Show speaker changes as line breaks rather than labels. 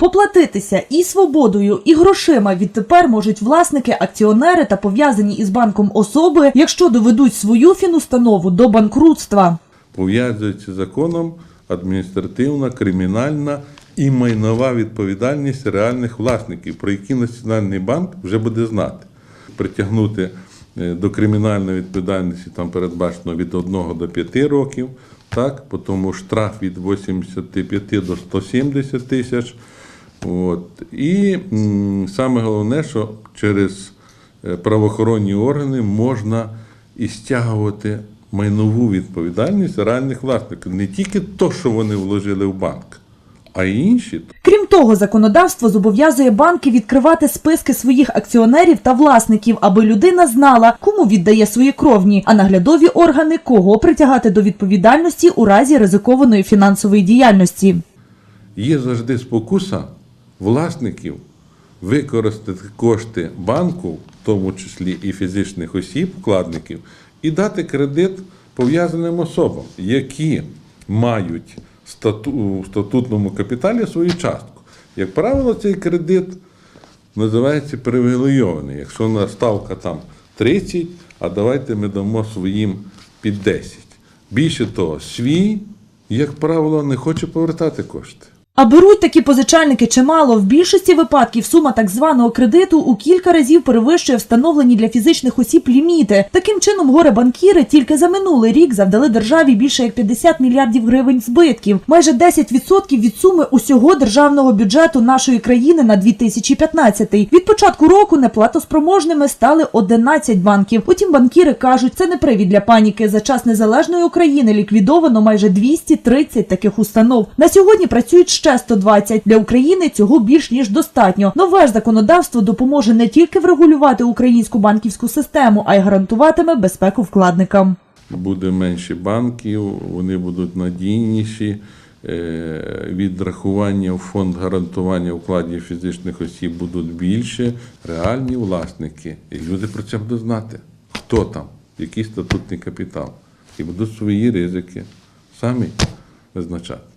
Поплатитися і свободою, і грошима відтепер можуть власники, акціонери та пов'язані із банком особи, якщо доведуть свою фінустанову до банкрутства.
пов'язується законом адміністративна, кримінальна і майнова відповідальність реальних власників, про які Національний банк вже буде знати. Притягнути е, до кримінальної відповідальності там передбачено від 1 до 5 років, так, потім штраф від 85 до 170 тисяч. От. І саме головне, що через е, правоохоронні органи можна і стягувати майнову відповідальність реальних власників. Не тільки то, що вони вложили в банк, а й інші.
Крім того, законодавство зобов'язує банки відкривати списки своїх акціонерів та власників, аби людина знала, кому віддає свої кровні, а наглядові органи кого притягати до відповідальності у разі ризикованої фінансової діяльності.
Є завжди спокуса власників використати кошти банку, в тому числі і фізичних осіб, вкладників, і дати кредит пов'язаним особам, які мають у статутному капіталі свою частку. Як правило, цей кредит називається привілейований. Якщо на ставка там 30, а давайте ми дамо своїм під 10. Більше того, свій, як правило, не хоче повертати кошти.
А беруть такі позичальники чимало. В більшості випадків сума так званого кредиту у кілька разів перевищує встановлені для фізичних осіб ліміти. Таким чином, горе-банкіри тільки за минулий рік завдали державі більше як 50 мільярдів гривень збитків, майже 10% від суми усього державного бюджету нашої країни на 2015. Від початку року неплатоспроможними стали 11 банків. Утім, банкіри кажуть, це не привід для паніки. За час незалежної України ліквідовано майже 230 таких установ. На сьогодні працюють ще 120. Для України цього більш ніж достатньо. Нове ж законодавство допоможе не тільки врегулювати українську банківську систему, а й гарантуватиме безпеку вкладникам.
буде менше банків, вони будуть надійніші. е, Відрахування в фонд гарантування вкладів фізичних осіб будуть більше, реальні власники. І люди про це будуть знати, хто там, який статутний капітал. І будуть свої ризики самі визначати.